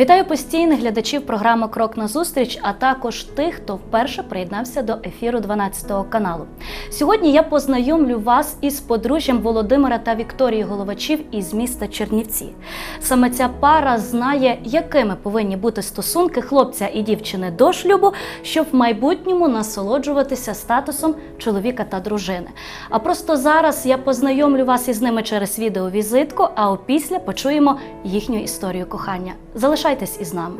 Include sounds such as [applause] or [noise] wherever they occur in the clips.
Вітаю постійних глядачів програми Крок на зустріч, а також тих, хто вперше приєднався до ефіру 12 каналу. Сьогодні я познайомлю вас із подружжям Володимира та Вікторії Головачів із міста Чернівці. Саме ця пара знає, якими повинні бути стосунки хлопця і дівчини до шлюбу, щоб в майбутньому насолоджуватися статусом чоловіка та дружини. А просто зараз я познайомлю вас із ними через відеовізитку, а опісля почуємо їхню історію кохання. Залишайтесь із нами.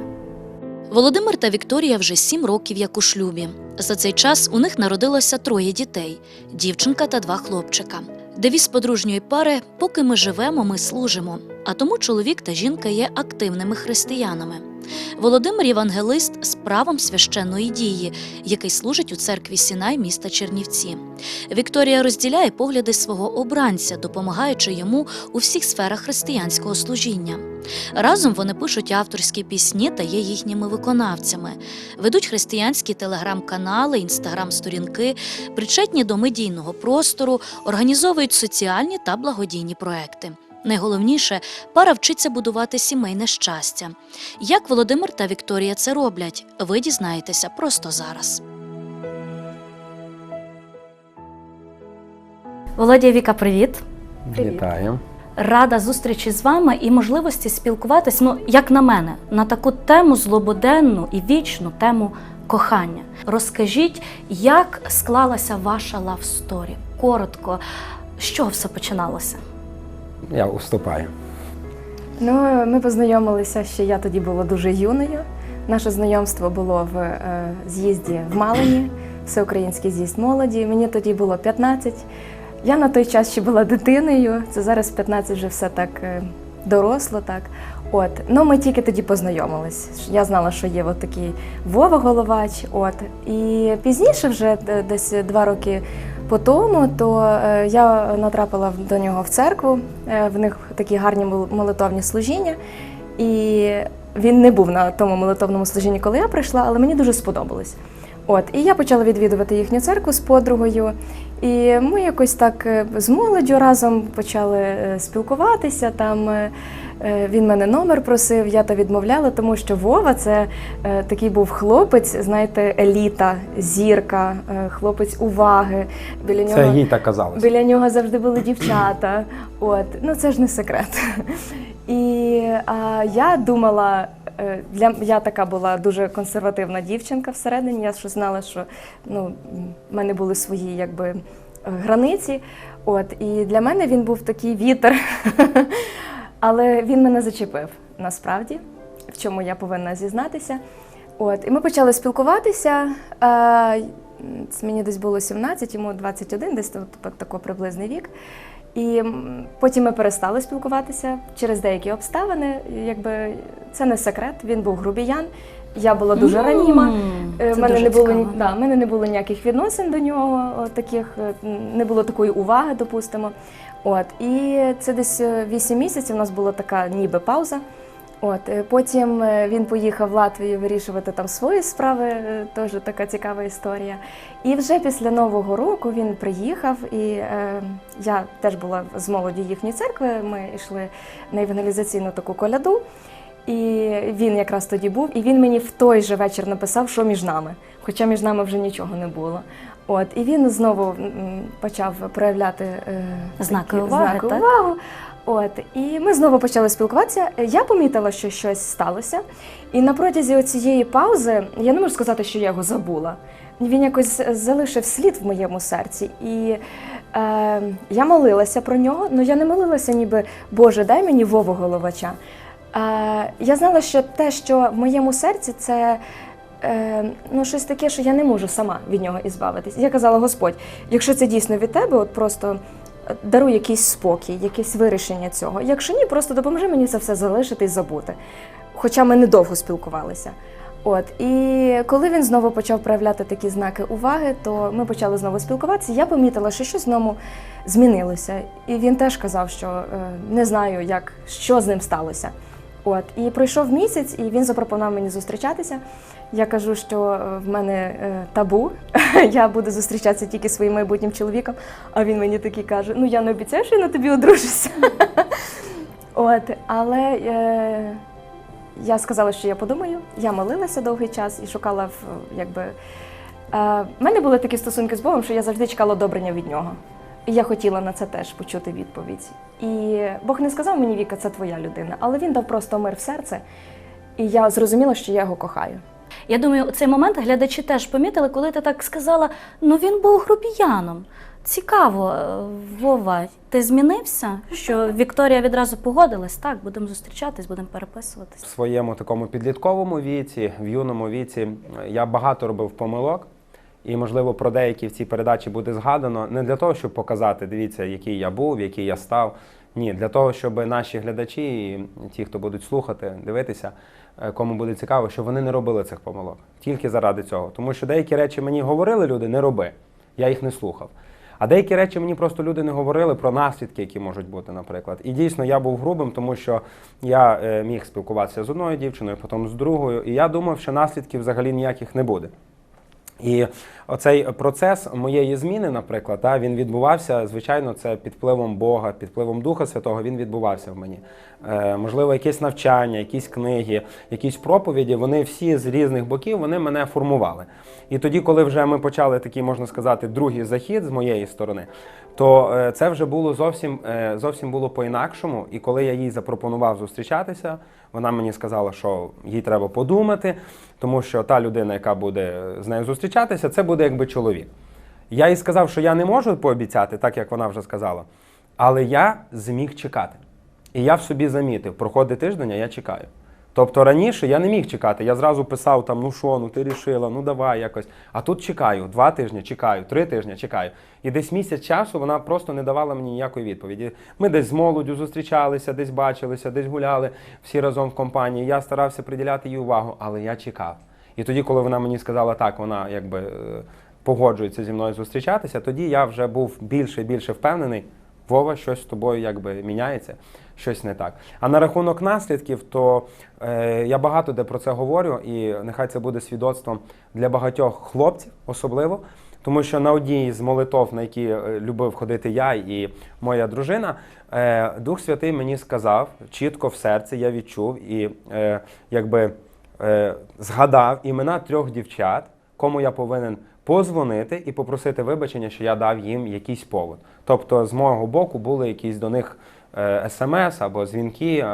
Володимир та Вікторія вже сім років як у шлюбі. За цей час у них народилося троє дітей дівчинка та два хлопчика. Девіз подружньої пари поки ми живемо, ми служимо. А тому чоловік та жінка є активними християнами. Володимир євангелист з правом священної дії, який служить у церкві Сінай міста Чернівці. Вікторія розділяє погляди свого обранця, допомагаючи йому у всіх сферах християнського служіння. Разом вони пишуть авторські пісні та є їхніми виконавцями, ведуть християнські телеграм-канали, інстаграм-сторінки, причетні до медійного простору, організовують соціальні та благодійні проекти. Найголовніше, пара вчиться будувати сімейне щастя. Як Володимир та Вікторія це роблять, ви дізнаєтеся просто зараз. Володя Віка, привіт! Привіт. Вітаю. Рада зустрічі з вами і можливості спілкуватись, ну як на мене, на таку тему злободенну і вічну тему кохання. Розкажіть, як склалася ваша лавсторі? Коротко, з чого все починалося? Я уступаю. Ну, ми познайомилися ще я тоді була дуже юною. Наше знайомство було в е, з'їзді в Малині, всеукраїнський з'їзд молоді. Мені тоді було 15. Я на той час ще була дитиною. Це зараз 15 вже все так е, доросло. Так. От. Ну, ми тільки тоді познайомились. Я знала, що є от такий Вова Головач. От. І пізніше, вже е, десь два роки по тому, то е, я натрапила до нього в церкву. Е, в них такі гарні молитовні служіння. І він не був на тому молитовному служінні, коли я прийшла, але мені дуже сподобалось. От, і я почала відвідувати їхню церкву з подругою. І ми якось так е, з молоддю разом почали е, спілкуватися. Там е, він мене номер просив, я то відмовляла, тому що Вова це такий був хлопець, знаєте, еліта, зірка, хлопець уваги. Біля нього Це їй так казалось. Біля нього завжди були дівчата. От, ну це ж не секрет. [laughs] І а, я думала, для я така була дуже консервативна дівчинка всередині. Я що знала, що ну, в мене були свої якби е, границі. От, і для мене він був такий вітер. [laughs] Але він мене зачепив насправді, в чому я повинна зізнатися. От, і ми почали спілкуватися. Е, мені десь було 17, йому 21, десь тако приблизний вік. І потім ми перестали спілкуватися через деякі обставини. Якби це не секрет, він був грубіян. Я була дуже раніма. Е, це мене дуже не було ні- цікаво. да, мене не було ніяких відносин до нього, таких е, не було такої уваги, допустимо. От і це десь 8 місяців. У нас була така ніби пауза. От е, потім е, він поїхав в Латвію вирішувати там свої справи. е, Теж така цікава історія. І вже після нового року він приїхав, і е, я теж була з молоді їхньої церкви. Ми йшли на евангелізаційну таку коляду. І він якраз тоді був, і він мені в той же вечір написав, що між нами, хоча між нами вже нічого не було. От, і він знову почав проявляти е, Знаки уваги, знаки так? увагу. От, і ми знову почали спілкуватися. Я помітила, що щось сталося. І на протязі цієї паузи я не можу сказати, що я його забула. Він якось залишив слід в моєму серці. І е, я молилася про нього, але я не молилася, ніби Боже, дай мені Вову головача. Е, я знала, що те, що в моєму серці, це е, ну, щось таке, що я не можу сама від нього ізбавитись. Я казала, Господь, якщо це дійсно від тебе, от просто даруй якийсь спокій, якесь вирішення цього. Якщо ні, просто допоможи мені це все залишити і забути. Хоча ми недовго спілкувалися. От і коли він знову почав проявляти такі знаки уваги, то ми почали знову спілкуватися. Я помітила, що щось в ньому змінилося. І він теж казав, що е, не знаю, як що з ним сталося. От і пройшов місяць, і він запропонував мені зустрічатися. Я кажу, що е, в мене е, табу, [laughs] я буду зустрічатися тільки зі своїм майбутнім чоловіком. А він мені такий каже: Ну я не обіцяю, що я на тобі одружуся. [laughs] От, але е, Я сказала, що я подумаю. Я молилася довгий час і шукала в якби. Е, в мене були такі стосунки з Богом, що я завжди чекала одобрення від нього. І я хотіла на це теж почути відповідь. І Бог не сказав мені, Віка, це твоя людина, але він дав просто мир в серце. І я зрозуміла, що я його кохаю. Я думаю, цей момент глядачі теж помітили, коли ти так сказала: ну він був грубіяном. Цікаво, е, Вова, ти змінився? Що Вікторія відразу погодилась? Так, будемо зустрічатись, будемо В переписуватись. своєму такому підлітковому віці, в юному віці, я багато робив помилок. І, можливо, про деякі в цій передачі буде згадано не для того, щоб показати, дивіться, який я був, який я став. Ні, для того, щоб наші глядачі, і ті, хто будуть слухати, дивитися, кому буде цікаво, щоб вони не робили цих помилок. Тільки заради цього. Тому що деякі речі мені говорили люди, не роби. Я їх не слухав. А деякі речі мені просто люди не говорили про наслідки, які можуть бути, наприклад. І дійсно я був грубим, тому що я е, міг спілкуватися з одною дівчиною, потім з другою, і я думав, що наслідків взагалі ніяких не буде. І оцей процес моєї зміни, наприклад, та, він відбувався, звичайно, це під впливом Бога, під впливом Духа Святого, він відбувався в мені. Е, можливо, якесь навчання, якісь книги, якісь проповіді, вони всі з різних боків вони мене формували. І тоді, коли вже ми почали такий, можна сказати, другий захід з моєї сторони, то е, це вже було зовсім, е, зовсім було по-інакшому. І коли я їй запропонував зустрічатися, вона мені сказала, що їй треба подумати, тому що та людина, яка буде з нею зустрічатися, це буде якби чоловік. Я їй сказав, що я не можу пообіцяти, так як вона вже сказала, але я зміг чекати. І я в собі замітив, проходить тиждень, а я чекаю. Тобто раніше я не міг чекати. Я зразу писав там, ну що, ну ти рішила, ну давай якось. А тут чекаю, два тижні чекаю, три тижні чекаю. І десь місяць часу вона просто не давала мені ніякої відповіді. Ми десь з молоддю зустрічалися, десь бачилися, десь гуляли всі разом в компанії. Я старався приділяти їй увагу, але я чекав. І тоді, коли вона мені сказала так, вона якби е, погоджується зі мною зустрічатися, тоді я вже був більше і більше впевнений. Вова, щось з тобою якби міняється, щось не так. А на рахунок наслідків, то е, я багато де про це говорю, і нехай це буде свідоцтвом для багатьох хлопців, особливо. Тому що на одній з молитов, на які е, любив ходити я і моя дружина, е, Дух Святий мені сказав чітко в серці, я відчув і е, якби згадав імена трьох дівчат, кому я повинен позвонити і попросити вибачення, що я дав їм якийсь повод. Тобто, з мого боку були якісь до них е, смс або дзвінки,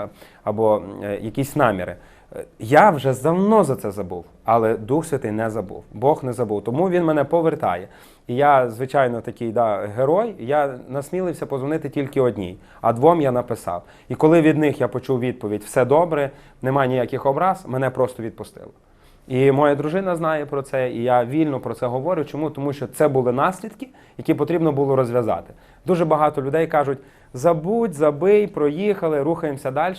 або е, якісь наміри. Е, Я вже давно за це забув, але Дух Святий не забув, Бог не забув. Тому він мене повертає. І я, звичайно, такий да, герой. Я насмілився позвонити тільки одній, а двом я написав. І коли від них я почув відповідь все добре, немає ніяких образ, мене просто відпустило. І моя дружина знає про це, і я вільно про це говорю. Чому? Тому що це були наслідки, які потрібно було розв'язати. Дуже багато людей кажуть: забудь, забий, проїхали, рухаємося далі.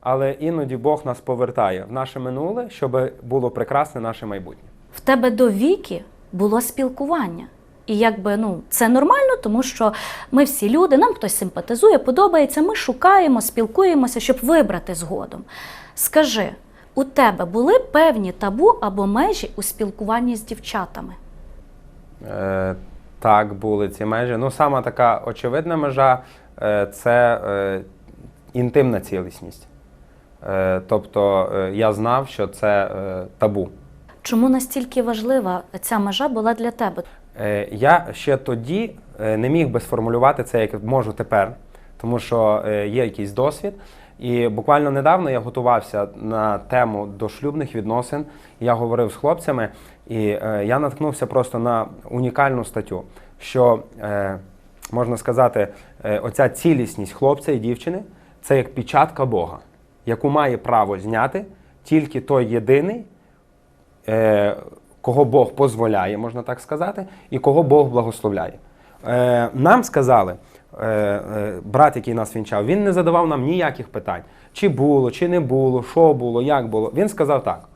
Але іноді Бог нас повертає в наше минуле, щоб було прекрасне наше майбутнє. В тебе до віки було спілкування. І якби ну це нормально, тому що ми всі люди, нам хтось симпатизує, подобається. Ми шукаємо, спілкуємося, щоб вибрати згодом. Скажи, у тебе були певні табу або межі у спілкуванні з дівчатами? Е, так, були ці межі. Ну, сама така очевидна межа е, це е, інтимна цілісність. Е, тобто е, я знав, що це е, табу. Чому настільки важлива ця межа була для тебе? Е, Я ще тоді е, не міг би сформулювати це, як можу тепер, тому що е, є якийсь досвід. І буквально недавно я готувався на тему дошлюбних відносин. Я говорив з хлопцями, і е, я наткнувся просто на унікальну статтю, що е, можна сказати, е, оця цілісність хлопця і дівчини це як печатка Бога, яку має право зняти тільки той єдиний, е, кого Бог дозволяє, можна так сказати, і кого Бог благословляє. Е, нам сказали, брат, який нас вінчав, він не задавав нам ніяких питань, чи було, чи не було, що було, як було. Він сказав так.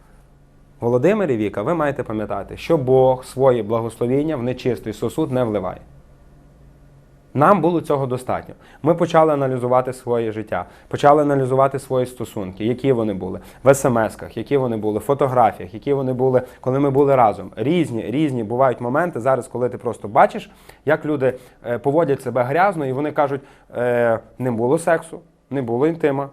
Володимир Віка, ви маєте пам'ятати, що Бог своє благословіння в нечистий сосуд не вливає. Нам було цього достатньо. Ми почали аналізувати своє життя, почали аналізувати свої стосунки, які вони були в смс-ках, які вони були в фотографіях, які вони були, коли ми були разом. Різні, різні бувають моменти зараз, коли ти просто бачиш, як люди е, поводять себе грязно, і вони кажуть, е, не було сексу, не було інтима,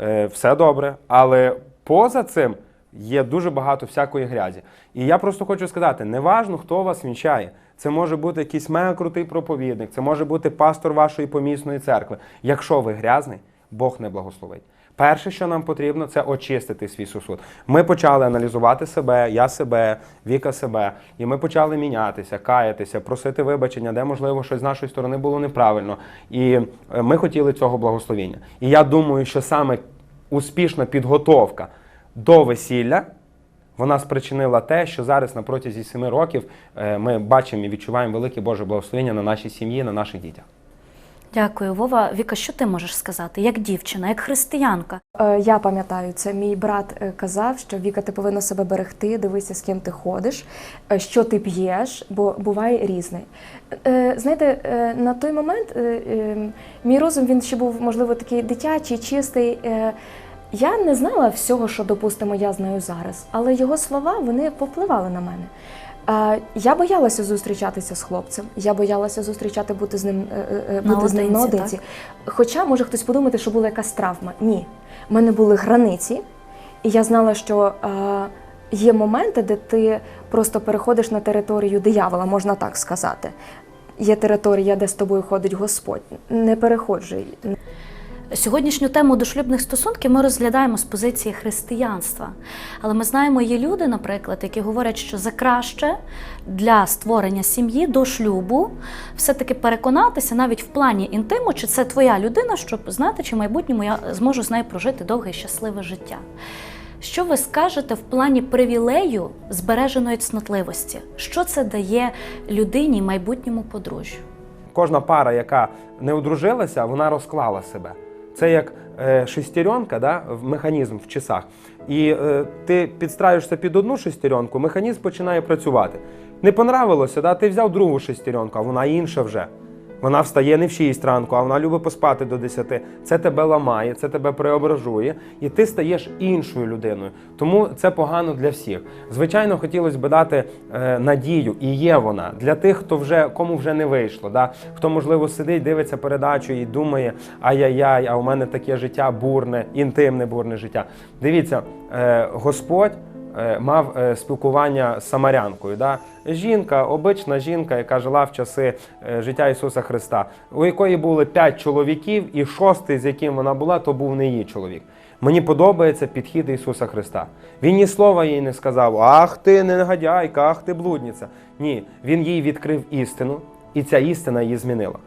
е, все добре, але поза цим є дуже багато всякої грязі. І я просто хочу сказати: неважно, хто вас вінчає. Це може бути якийсь мега крутий проповідник, це може бути пастор вашої помісної церкви. Якщо ви грязний, Бог не благословить. Перше, що нам потрібно, це очистити свій сосуд. Ми почали аналізувати себе, я себе, Віка себе, і ми почали мінятися, каятися, просити вибачення, де можливо щось з нашої сторони було неправильно. І е, ми хотіли цього благословіння. І я думаю, що саме успішна підготовка до весілля. Вона спричинила те, що зараз на протязі семи років е, ми бачимо і відчуваємо велике Боже благословення на нашій сім'ї, на наших дітях. Дякую, Вова. Віка, що ти можеш сказати? Як дівчина, як християнка? Е, Я пам'ятаю це. Мій брат е, казав, що Віка, ти повинна себе берегти, дивися, з ким ти ходиш, що ти п'єш, бо буває різне. Знаєте, на той момент е, е, мій розум він ще був, можливо, такий дитячий, чистий. Е, Я не знала всього, що, допустимо, я знаю зараз, але його слова вони попливали на мене. Е, Я боялася зустрічатися з хлопцем. Я боялася зустрічати бути з ним е, е, бути з ним Наодинці, наодинці. Хоча може хтось подумати, що була якась травма. Ні, в мене були границі, і я знала, що е, є моменти, де ти просто переходиш на територію диявола, можна так сказати. Є територія, де з тобою ходить Господь. Не переходжуй. Сьогоднішню тему дошлюбних стосунків ми розглядаємо з позиції християнства. Але ми знаємо, є люди, наприклад, які говорять, що за краще для створення сім'ї до шлюбу все-таки переконатися навіть в плані інтиму, чи це твоя людина, щоб знати, чи в майбутньому я зможу з нею прожити довге і щасливе життя. Що ви скажете в плані привілею збереженої цнотливості? Що це дає людині, майбутньому подружжю? Кожна пара, яка не одружилася, вона розклала себе. Це як е, шестеренка, да, механізм в часах. І е, ти підстраюєшся під одну шестеренку, механізм починає працювати. Не понравилося, да, ти взяв другу шестеренку, а вона інша вже. Вона встає не в 6 ранку, а вона любить поспати до 10. Це тебе ламає, це тебе преображує, і ти стаєш іншою людиною. Тому це погано для всіх. Звичайно, хотілося б дати е, надію, і є вона для тих, хто вже кому вже не вийшло. Да? Хто можливо сидить, дивиться передачу і думає, ай-яй-яй, а у мене таке життя бурне, інтимне бурне життя. Дивіться, е, Господь мав е, спілкування з самарянкою. Да? Жінка, обична жінка, яка жила в часи е, життя Ісуса Христа, у якої були п'ять чоловіків, і шостий, з яким вона була, то був не її чоловік. Мені подобається підхід Ісуса Христа. Він ні слова їй не сказав: Ах ти негодяйка, ах ти блудниця. Ні, він їй відкрив істину, і ця істина її змінила.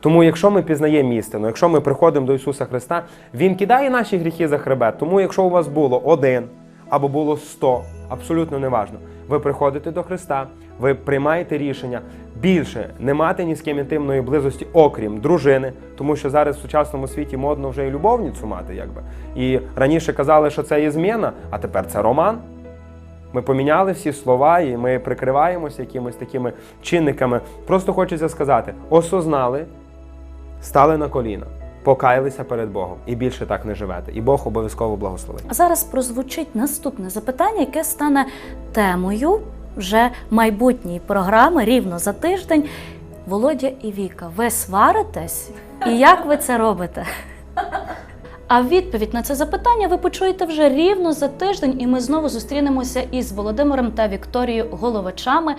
Тому, якщо ми пізнаємо істину, якщо ми приходимо до Ісуса Христа, Він кидає наші гріхи за хребет. Тому, якщо у вас було один або було сто, абсолютно неважно, ви приходите до Христа, ви приймаєте рішення більше не мати ні з ким інтимної близості, окрім дружини, тому що зараз в сучасному світі модно вже і любовницю мати, якби. І раніше казали, що це є зміна, а тепер це роман. Ми поміняли всі слова і ми прикриваємося якимись такими чинниками. Просто хочеться сказати: осознали, стали на коліна, покаялися перед Богом і більше так не живете. І Бог обов'язково благословить. А зараз прозвучить наступне запитання, яке стане темою вже майбутньої програми рівно за тиждень. Володя і Віка, ви сваритесь? І як ви це робите? А відповідь на це запитання ви почуєте вже рівно за тиждень, і ми знову зустрінемося із Володимиром та Вікторією Головачами